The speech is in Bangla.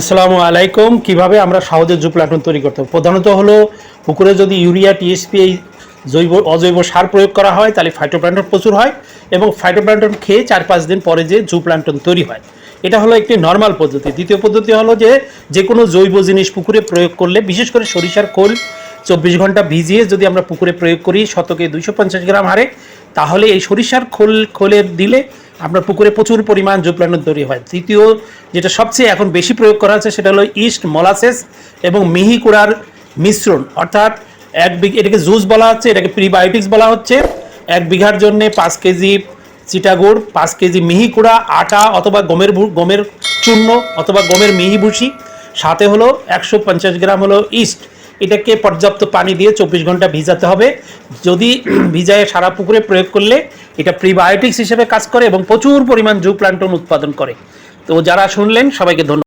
আসসালামু আলাইকুম। কীভাবে আমরা সহজে জু প্লাটন তৈরি করতে প্রধানত হলো, পুকুরে যদি ইউরিয়া টিএসপি এই জৈব, অজৈব সার প্রয়োগ করা হয়, তাহলে ফাইটোপ্ল্যান্টন প্রচুর হয় এবং ফাইটোপ্ল্যান্টন খেয়ে চার পাঁচ দিন পরে যে জু প্ল্যান্টন তৈরি হয়। এটা হলো একটি নর্মাল পদ্ধতি। দ্বিতীয় পদ্ধতি হলো যে যে কোনো জৈব জিনিস পুকুরে প্রয়োগ করলে, বিশেষ করে সরিষার খোল চব্বিশ ঘণ্টা ভিজিয়ে যদি আমরা পুকুরে প্রয়োগ করি, শতকে দুইশো পঞ্চাশ গ্রাম হারে, তাহলে এই সরিষার খোল খোলের দিলে আপনার পুকুরে প্রচুর পরিমাণ জুপ্লান্ট তৈরি হয়। তৃতীয় যেটা সবচেয়ে এখন বেশি প্রয়োগ করা হচ্ছে সেটা হলো ইস্ট মলাসেস এবং মিহি কুড়ার মিশ্রণ। অর্থাৎ এক বিঘ এটাকে জুস বলা হচ্ছে, এটাকে প্রিবায়োটিক্স বলা হচ্ছে। এক বিঘার জন্য পাঁচ কেজি চিটাগুড়, পাঁচ কেজি মিহি কুড়া আটা অথবা গমের গমের চূর্ণ অথবা গমের মিহি ভুসি সাথে হলো একশো পঞ্চাশ গ্রাম হলো ইস্ট। এটাকে পর্যাপ্ত পানি দিয়ে চব্বিশ ঘণ্টা ভিজাতে হবে। যদি ভিজায় সারা পুকুরে প্রয়োগ করলে এটা প্রিবায়োটিক্স হিসেবে কাজ করে এবং প্রচুর পরিমাণ জু প্লান্টন উৎপাদন করে। তো যারা শুনলেন সবাইকে ধন্যবাদ।